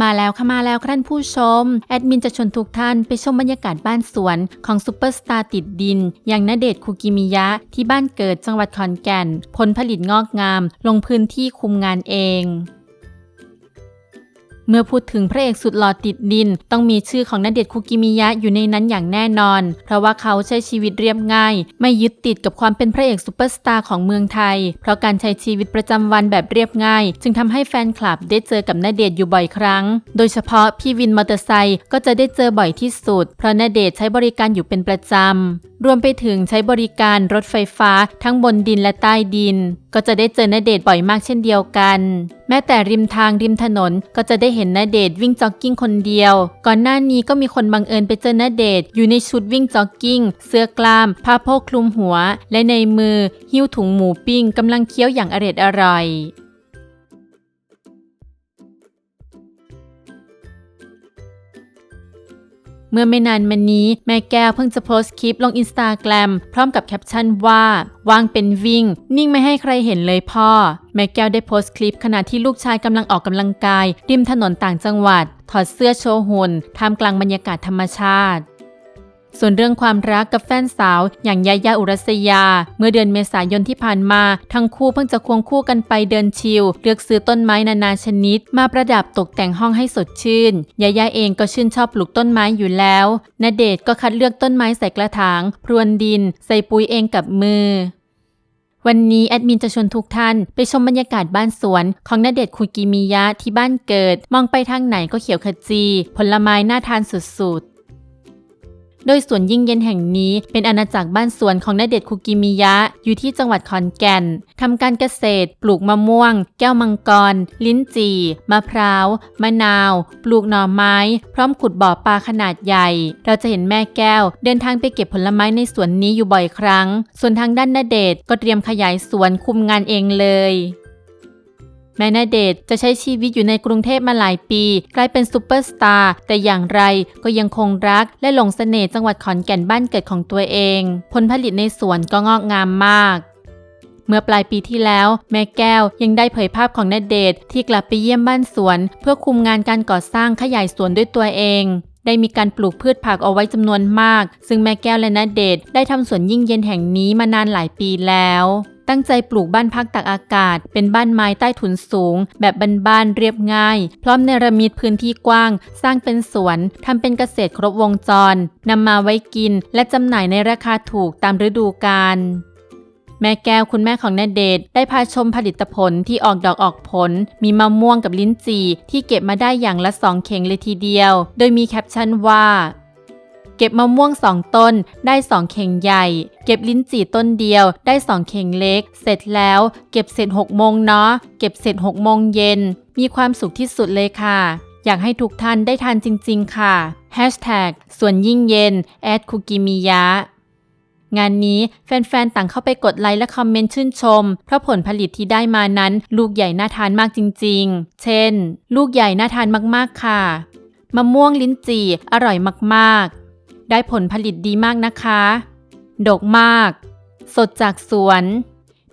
มาแล้วค่ะมาแล้วค่ะท่านผู้ชม แอดมินจะชวนทุกท่านไปชมบรรยากาศบ้านสวนของซูเปอร์สตาร์ติดดิน อย่างณเดชน์คุกิมิยะ ที่บ้านเกิดจังหวัดขอนแก่น ผลผลิตงอกงาม ลงพื้นที่คุมงานเอง เมื่อพูดถึงพระเอกสุดหล่อติดดิน ต้องมีชื่อของณเดชคุกิมิยะอยู่ในนั้นอย่างแน่นอน เพราะว่าเขาใช้ชีวิตเรียบง่าย ไม่ยึดติดกับความเป็นพระเอกซูเปอร์สตาร์ของเมืองไทย เพราะการใช้ชีวิตประจำวันแบบเรียบง่าย จึงทำให้แฟนคลับได้เจอกับณเดชอยู่บ่อยครั้ง โดยเฉพาะพี่วินมอเตอร์ไซค์ก็จะได้เจอบ่อยที่สุด เพราะณเดชใช้บริการอยู่เป็นประจำ รวมไปถึงใช้บริการรถไฟฟ้าทั้งบนดินและใต้ดิน ก็จะได้เจอณเดชบ่อยมากเช่นเดียวกัน แม้แต่ริมทางริมถนนก็จะได้เห็นณเดชวิ่งจ็อกกิ้งคนเดียว ก่อนหน้านี้ก็มีคนบังเอิญไปเจอณเดชอยู่ในชุดวิ่งจ็อกกิ้ง เสื้อกล้าม ผ้าโพกคลุมหัว และในมือ หิ้วถุงหมูปิ้งกำลังเคี้ยวอย่างอร็ดอร่อย เมื่อไม่นานมานี้แม่แก้วเพิ่งจะโพสต์คลิปลงอินสตาแกรมพร้อมกับแคปชั่นว่าว่างเป็นวิ่ง นิ่งไม่ให้ใครเห็นเลยพ่อ แม่แก้วได้โพสต์คลิปขณะที่ลูกชายกำลังออกกำลังกาย ริมถนนต่างจังหวัด ถอดเสื้อโชว์หุ่นท่ามกลางบรรยากาศธรรมชาติ ส่วนเรื่องความรักกับแฟนสาว อย่างยายาอุรัสยา เมื่อเดือนเมษายนที่ผ่านมา ทั้งคู่เพิ่งจะควงคู่กันไปเดินชิลเลือกซื้อต้นไม้นานาชนิด มาประดับตกแต่งห้องให้สดชื่นยายาเองก็ชื่นชอบปลูกต้นไม้อยู่แล้วณเดชก็คัดเลือกต้นไม้ใส่กระถาง พรวนดิน ใส่ปุ๋ยเองกับมือวันนี้แอดมินจะชวนทุกท่านไปชมบรรยากาศบ้านสวน ของณเดชคุกิมิยะที่บ้านเกิด มองไปทางไหนก็เขียวขจี ผลไม้น่าทานสุดๆ โดยสวนยิ่งเย็นแห่งนี้เป็นอาณาจักรบ้านสวนของณเดชคุกิมิยะ อยู่ที่จังหวัดขอนแก่นทำการเกษตร ปลูกมะม่วง แก้วมังกร ลิ้นจี่ มะพร้าว มะนาว ปลูกหน่อไม้ พร้อมขุดบ่อปลาขนาดใหญ่ เราจะเห็นแม่แก้ว เดินทางไปเก็บผลไม้ในสวนนี้อยู่บ่อยครั้ง ส่วนทางด้านณเดชก็เตรียมขยายสวนคุมงานเองเลย แม้ณเดชจะใช้ชีวิตอยู่ในกรุงเทพมาหลายปี กลายเป็นซูเปอร์สตาร์แต่อย่างไรก็ยังคงรักและหลงเสน่ห์จังหวัดขอนแก่นบ้านเกิดของตัวเอง ผลผลิตในสวนก็งอกงามมาก เมื่อปลายปีที่แล้ว แม่แก้วยังได้เผยภาพของณเดชที่กลับไปเยี่ยมบ้านสวน เพื่อคุมงานการก่อสร้างขยายสวนด้วยตัวเองได้มีการปลูกพืชผักเอาไว้จำนวนมาก ซึ่งแม่แก้วและณเดชได้ทำสวนยิ่งเย็นแห่งนี้มานานหลายปีแล้ว ตั้งใจปลูกบ้านพักตากอากาศ เป็นบ้านไม้ใต้ถุนสูง แบบบ้านๆเรียบง่าย พร้อมเนรมิตพื้นที่กว้าง สร้างเป็นสวนทำเป็นเกษตรครบวงจรนำมาไว้กิน และจำหน่ายในราคาถูกตามฤดูกาลแม่แก้วคุณแม่ของณเดชได้พาชมผลิตผลที่ออกดอกออกผล มีมะม่วงกับลิ้นจี่ที่เก็บมาได้อย่างละสองเข่งเลยทีเดียว โดยมีแคปชั่นว่า ก็บมะม่วงสองต้นได้สองเข่งใหญ่ เก็บลิ้นจี่ต้นเดียวได้สองเข่งเล็ก เสร็จแล้ว เก็บเสร็จหกโมงเนาะเก็บเสร็จหกโมงเย็น มีความสุขที่สุดเลยค่ะ อยากให้ทุกท่านได้ทานจริง ๆ ค่ะ Hashtag ส่วนยิ่งเย็นแอดคุกิมิยะงานนี้แฟนๆ ต่างเข้าไปกดไลค์และคอมเมนต์ชื่นชม เพราะผลผลิตที่ได้มานั้นลูกใหญ่น่าทานมากจริง ๆ เช่น ลูกใหญ่น่าทานมากๆ ค่ะ มะม่วงลิ้นจี่อร่อยมากๆ ได้ผลผลิตดีมากนะคะ ดกมาก สดจากสวน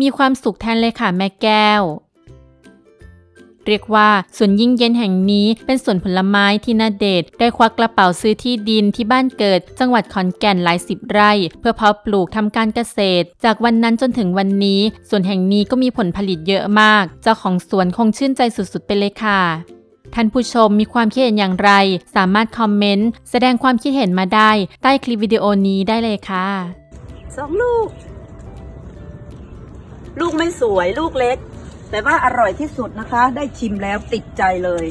มีความสุขแทนเลยค่ะแม่แก้ว เรียกว่าสวนยิ่งเย็นแห่งนี้เป็นสวนผลไม้ที่นาเดชได้ควักกระเป๋าซื้อที่ดินที่บ้านเกิด จังหวัดขอนแก่นหลายสิบไร่ เพื่อเพาะปลูกทำการเกษตร จากวันนั้นจนถึงวันนี้สวนแห่งนี้ก็มีผลผลิตเยอะมาก เจ้าของสวนคงชื่นใจสุดๆไปเลยค่ะ ท่านผู้ชมมีความคิดเห็นอย่างไร สามารถคอมเมนต์ แสดงความคิดเห็นมาได้ใต้คลิปวิดีโอนี้ได้เลยค่ะสองลูก ลูกไม่สวยลูกเล็ก แต่ว่าอร่อยที่สุดนะคะ ได้ชิมแล้วติดใจเลย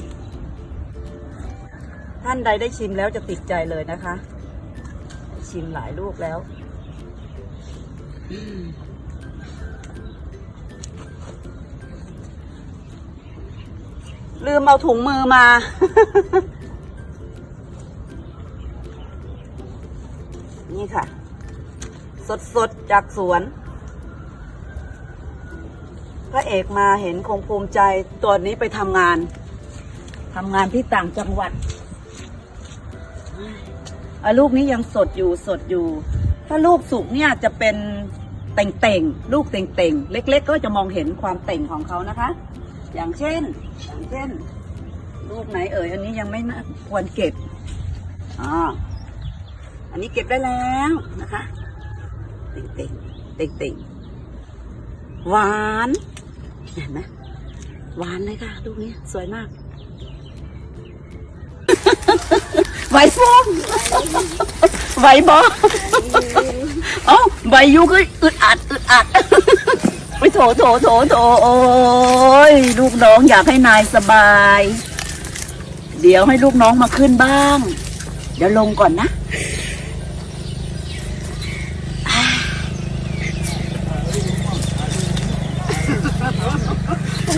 ท่านใดได้ชิมแล้วจะติดใจเลยนะคะ ชิมหลายลูกแล้ว ลืมเอาถุงมือมา นี่ค่ะ สดๆจากสวน พระเอกมาเห็นคงภูมิใจตัวนี้ไปทำงาน ทำงานที่ต่างจังหวัดลูกนี้ยังสดอยู่สดอยู่ ถ้าลูกสุกเนี่ยจะเป็นเต่งๆ ลูกเต่งๆ เล็ก ๆ ก็จะมองเห็นความเต่งของเขานะคะ อย่างเช่น อย่างเช่น ลูกไหนเอ่ย อันนี้ยังไม่ควรเก็บอ๋ออันนี้เก็บได้แล้วนะคะติ่งติ่งติ่งติ่งหวานเห็นไหมหวานเลยค่ะลูกนี้สวยมากไหวฟองไหวบอเอ้าใบยุก็อึดอัดอึดอัด ไปโถโถโถโถโอ้ยลูกน้องอยากให้นายสบาย เดี๋ยวให้ลูกน้องมาขึ้นบ้าง เดี๋ยวลงก่อนนะ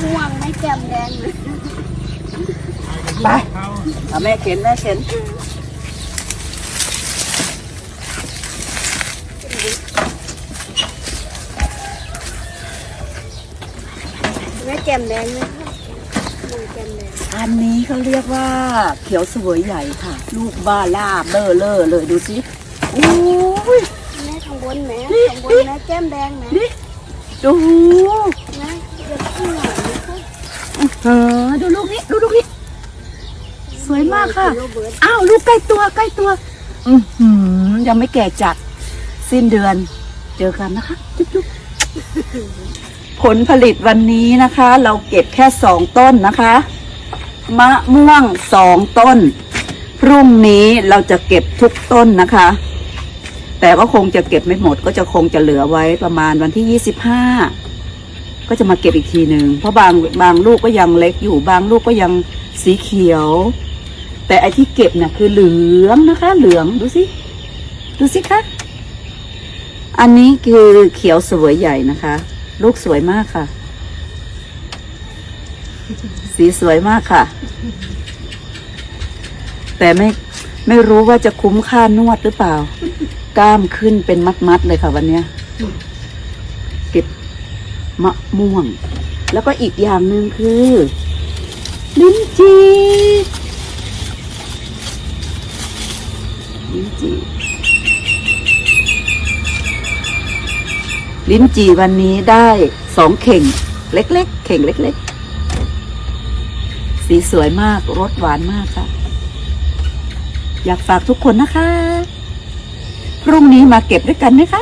ห่วงไม่แจ่มแดงเลยไปเอาแม่เข็นแม่เข็น แจ่มแดงเลยค่ะห่วงแจ่มแดงอันนี้เขาเรียกว่าเขียวเสวยใหญ่ค่ะ ลูกบ้าล่าเบอเลอร์เลยดูสิอู้ยแม่ข้างบนแม่ข้างบนแม่แจ่มแดงแม่นี่ดูแม่เด็กขึ้นหน่อยนะคะเออดูลูกนี้ดูลูกนี้สวยมากค่ะโรเบิร์ตอ้าวลูกใกล้ตัวใกล้ตัว อือหือยังไม่แก่จัด สิ้นเดือน เจอกันนะคะ จุ๊บจุ๊บ ผลผลิตวันนี้นะคะ เราเก็บแค่สองต้นนะคะ มะม่วงสองต้น พรุ่งนี้เราจะเก็บทุกต้นนะคะ แต่ก็คงจะเก็บไม่หมด ก็จะคงจะเหลือไว้ประมาณวันที่ยี่สิบห้าก็จะมาเก็บอีกทีหนึ่งเพราะบางบางลูกก็ยังเล็กอยู่ บางลูกก็ยังสีเขียว แต่ไอที่เก็บน่ะคือเหลืองนะคะ เหลืองดูสิดูสิคะอันนี้คือเขียวสวยใหญ่นะคะ ลูกสวยมากค่ะ สีสวยมากค่ะ แต่ไม่ไม่รู้ว่าจะคุ้มค่านวดหรือเปล่า กล้ามขึ้นเป็นมัดๆเลยค่ะ วันเนี้ยเก็บมะม่วง แล้วก็อีกอย่างหนึ่งคือ ลิ้นจีลิ้นจี่ ลิ้นจี่วันนี้ได้สองเข่ง เล็กๆ เข่งเล็ก ๆ สีสวยมากรสหวานมากค่ะ อยากฝากทุกคนนะคะ พรุ่งนี้มาเก็บด้วยกันไหมคะ